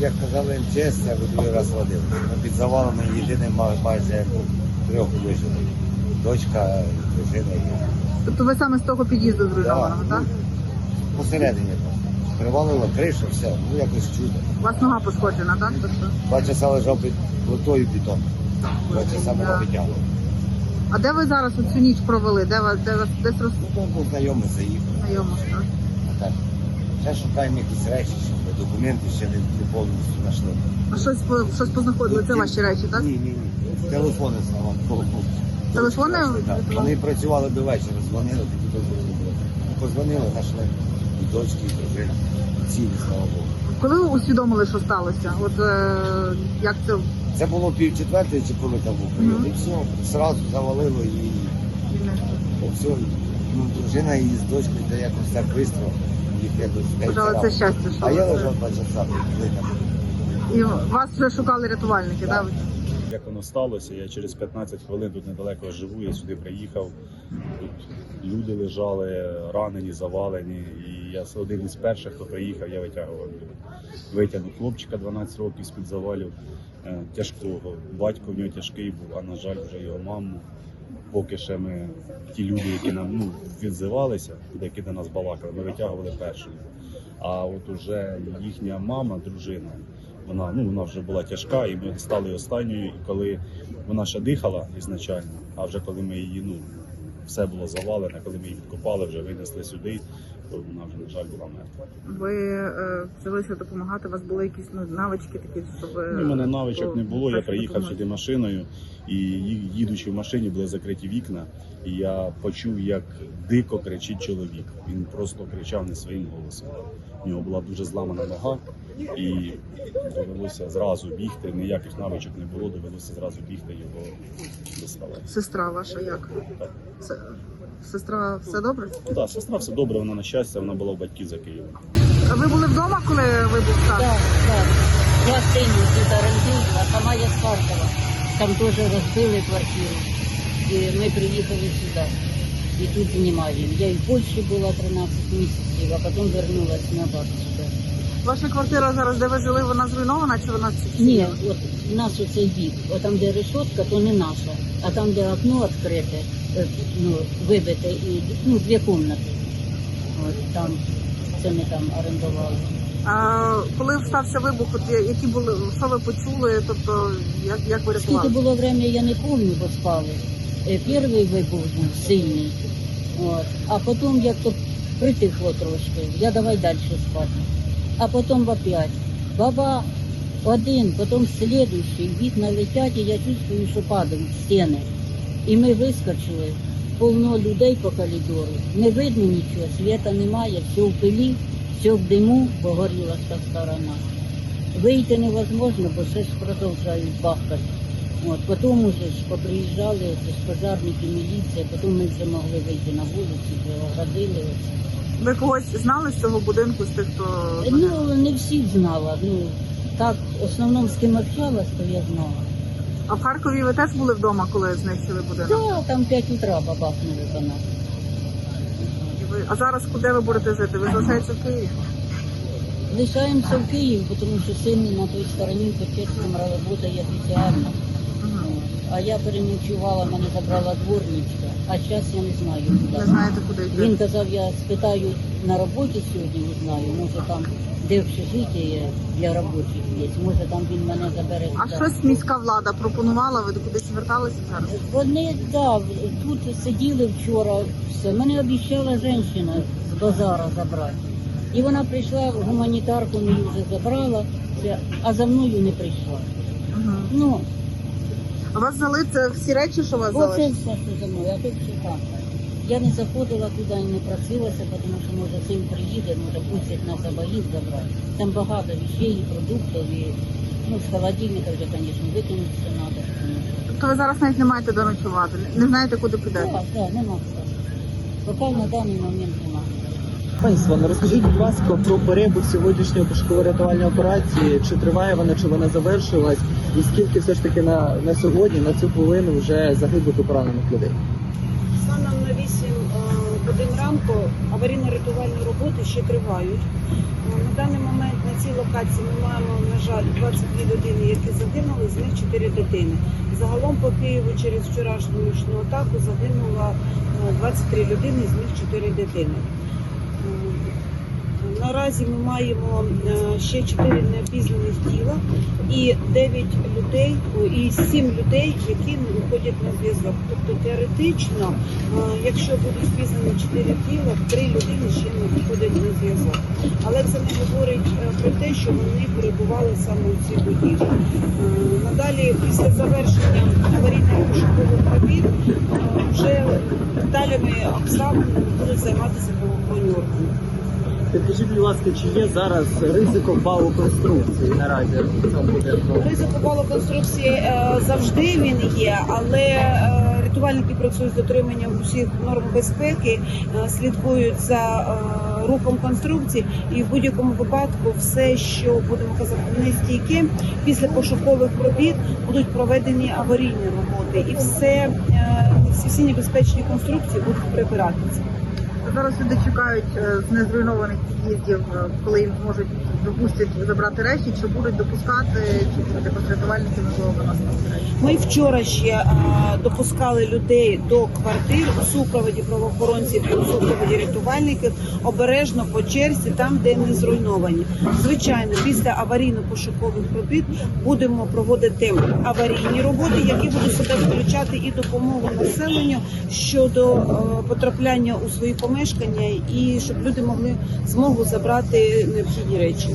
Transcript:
як казали МЧС, це ви другий раз водили. Ми під завалами єдиний майже трьох вижили. Дочка, дружина і я. Тобто ви саме з того під'їзду зруйнованого, так? Посередині там. Привалило кришу, все, ну якось чудо. У вас нога пошкоджена, так? Тобто? Два часа лежав під плитою бетон. Два часа було Да. А де ви зараз цю ніч провели? Де вас де вас десь Ну, там був знайомий заїхав. роззнайомо? А так. Ще шукаємо якісь речі, щоб документи ще не, не повністю знайшли. А щось по- щось познаходили? Це ваші речі, так? Ні, ні, ні. Телефони Богу. Телефони? Так. Вони працювали до вечора, дзвонили, тоді дозвонили. Позвонили, знайшли і дочки, і дружина. Цілі, слава Богу. Коли ви усвідомили, що сталося? От е, як це Це було пів четвертої, чи коли там був. Мгм. І все, зразу завалило і, і все. Ну, дружина і з дочкою, де якось так швидко їх якось Бажали це щастя, що А я лежав два часа, і вас вже шукали рятувальники, так? Як воно сталося, я через 15 хвилин тут недалеко живу, я сюди приїхав. Тут люди лежали, ранені, завалені. І я один із перших, хто приїхав, я витягував. Витягнув хлопчика 12 років з-під завалів, е, тяжкого. Батько в нього тяжкий був, а на жаль, вже його маму. Поки ще ми ті люди, які нам ну, відзивалися, які до нас балакали, ми витягували першими. А от уже їхня мама, дружина, вона ну вона вже була тяжка, і ми стали останньою. І коли вона ще дихала ізначально, а вже коли ми її ну все було завалене, коли ми її відкопали, вже винесли сюди, то вона вже на жаль була мертва. Ви е, взялися допомагати, у вас були якісь ну, навички такі, щоб... е, Ну, У мене навичок не було. Я приїхав сюди машиною, і їдучи в машині, були закриті вікна. І я почув, як дико кричить чоловік. Він просто кричав не своїм голосом. У нього була дуже зламана нога, і довелося зразу бігти. Ніяких навичок не було, довелося зразу бігти його доставати. Сестра ваша як? Так. Се- Сестра, все добре? Ну, так, сестра все добре, вона на щастя, вона була в батьків за Києвом. А ви були вдома, коли вибух став? Так, так. Я сину тут орендую, а сама я з Харкова. Там теж розбили квартиру. І ми приїхали сюди. І тут знімаємо. Я і в Польщі була 13 місяців, а потім вернулася назад сюди. Ваша квартира зараз, де ви жили, вона зруйнована чи вона Ні, от у нас оцей бік, от там, де решетка, то не наша, а там, де окно відкрите, е, ну, вибите, і ну, дві кімнати. От там, це ми там орендували. А коли стався вибух, от які були, що ви почули, тобто як, як ви Скільки було время, я не пам'ятаю, бо спали. Е, Перший вибух був сильний, от. а потім як то притихло трошки, я давай далі спати. А потім опять. Баба один, потім слідуючий, вікна летять, і я чувствую, що падають стіни. І ми вискочили, повно людей по коридору, не видно нічого, світа немає, все в пилі, все в диму, бо сторона. Вийти невозможно, бо ж продовжують бахкати. От, потім уже ж поприїжджали ж пожарники, міліція, потім ми вже могли вийти на вулицю, вже оградили. Ви когось знали з цього будинку, з тих, хто Ну, не всіх знала. Ну, так, в основному з ким общалась, то я знала. а в Харкові ви теж були вдома, коли знищили будинок? Да, там 5 утра бабахнули по нас. А зараз куди ви будете жити? Ви залишаєтеся в Києві? Лишаємося в Київ, тому що син на той стороні по чеському працює офіціально. А я переночувала, мене забрала дворничка, а зараз я не знаю куди. Не знаєте, куди йти? Він казав, я спитаю на роботі сьогодні, узнаю, може там де общежиття для робочих є, може там він мене забере. А туди. щось міська влада пропонувала? Ви кудись зверталися зараз? Вони да, тут сиділи вчора, все. Мене обіцяла жінка з базара забрати. І вона прийшла, гуманітарку мені вже забрала, все, а за мною не прийшла. Мгм. Ну, А вас це всі речі, що у вас залишили? все, мною, а тут все так. Я не заходила туди і не просилася, тому що може син приїде, може пустять нас обоїх забрати. Там багато речей, і продуктів, і ну, з холодильника вже, звісно, викинути все треба. Тобто ви зараз навіть не маєте де ночувати, не знаєте, куди підете? Так, так, нема хто. Поки на даний момент нема. Панство, ну розкажіть, будь ласка, про перебіг сьогоднішньої пошуково-рятувальної операції. Чи триває вона, чи вона завершилась, і скільки все ж таки на, на сьогодні, на цю хвилину вже загиблих і поранених людей? Станом на 8 е, годин ранку аварійно-рятувальні роботи ще тривають. Е, На даний момент на цій локації ми маємо, на жаль, 22 людини, які загинули, з них 4 дитини. Загалом по Києву через вчорашню атаку загинуло е, 23 людини, з них 4 дитини. Наразі ми маємо е, ще 4 неопізнаних тіла і 9 людей, і 7 людей, які не виходять на зв'язок. Тобто теоретично, е, якщо будуть впізнані 4 тіла, 3 людини ще не виходять на зв'язок. Але це не говорить е, про те, що вони перебували саме у цій будівлі. Надалі, після завершення аварійно-пошукових робіт, е, вже деталями обставин будуть займатися правоохоронні органи. Підкажіть, будь ласка, чи є зараз ризик обвалу конструкції наразі в цьому будинку? Ризик обвалу конструкції е, завжди він є, але е, рятувальники працюють з дотриманням усіх норм безпеки, е, слідкують за е, рухом конструкції, і в будь-якому випадку все, що будемо казати, нестійке, після пошукових робіт будуть проведені аварійні роботи, і все е, всі, всі небезпечні конструкції будуть прибиратися. Зараз люди чекають е, з незруйнованих під'їздів, е, коли їм зможуть допустять забрати речі, чи будуть допускати, чи рятувальники можливо виносити речі. Ми вчора ще е, допускали людей до квартир у супроводі правоохоронців і у супроводі рятувальників обережно по черзі, там де не зруйновані. Звичайно, після аварійно-пошукових робіт будемо проводити аварійні роботи, які будуть себе включати і допомогу населенню щодо е, потрапляння у свої помешкання, і щоб люди могли змогу забрати необхідні речі.